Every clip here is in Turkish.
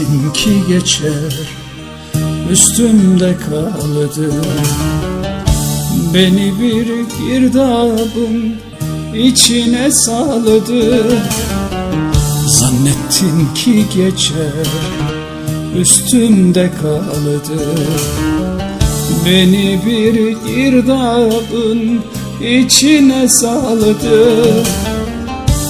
Zannettim ki geçer Üstümde kaldı. Beni bir girdabın içine saldı. Zannettim ki geçer Üstümde kaldı. Beni bir girdabın içine saldı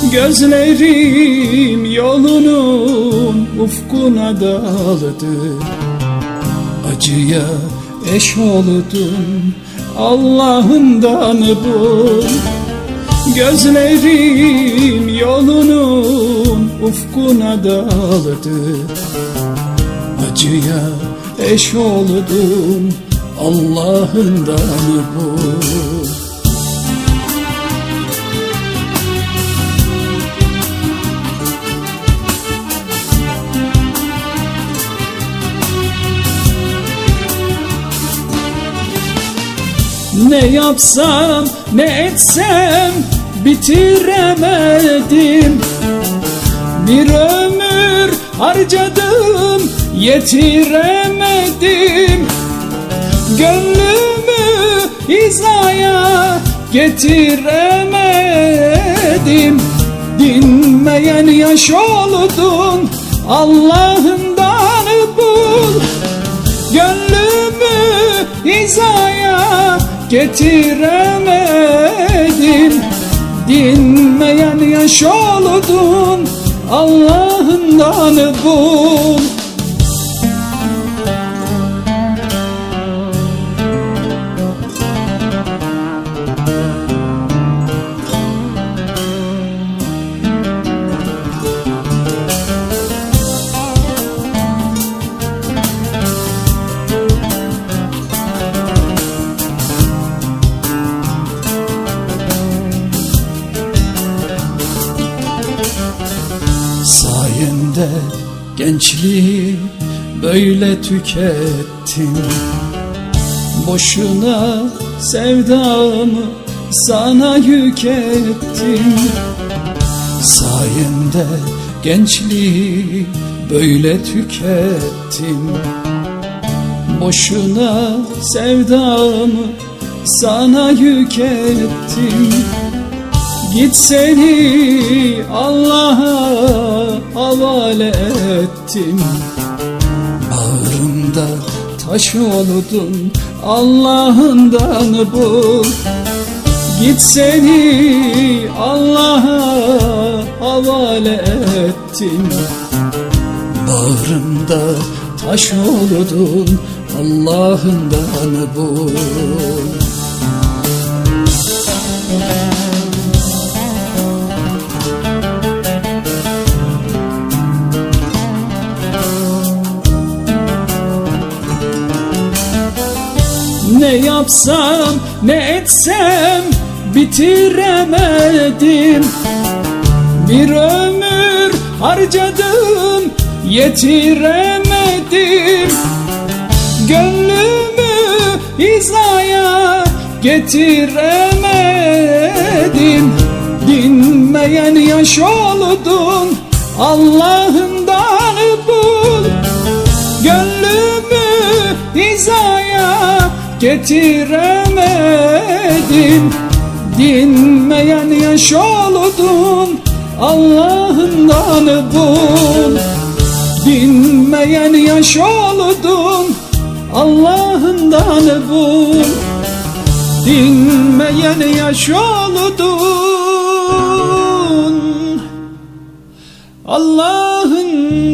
Gözlerim yolunun ufkuna daldı Acıya eş oldum Allah'ından bul Gözlerim yolunun ufkuna daldı Acıya eş oldum Allah'ından bul Ne yapsam ne etsem bitiremedim. Bir ömür harcadım yetiremedim. Gönlümü hizaya getiremedim. Dinmeyen yaş oldun Allah'ından bul. Gönlümü hizaya getiremedim. Dinmeyen yaş oldun Allah'ından bul Sayende gençliği böyle tükettim. Boşuna sevdamı sana yük ettim. Sayende gençliği böyle tükettim. Boşuna sevdamı sana yük ettim Git seni Allah'a havale ettim. Bağrımda taş oldun? Allah'ından bul Git seni Allah'a havale ettim. Bağrımda taş oldun? Allah'ından bul Ne yapsam ne etsem bitiremedim. Bir ömür harcadım yetiremedim. Gönlümü hizaya getiremedim. Dinmeyen yaş oldun Allah'ından bul Gönlümü hizaya getiremedim. Dinmeyen yaş oldun Allah'ından bul Dinmeyen yaş oldun Allah'ından bul Dinmeyen yaş oldun Allah'ından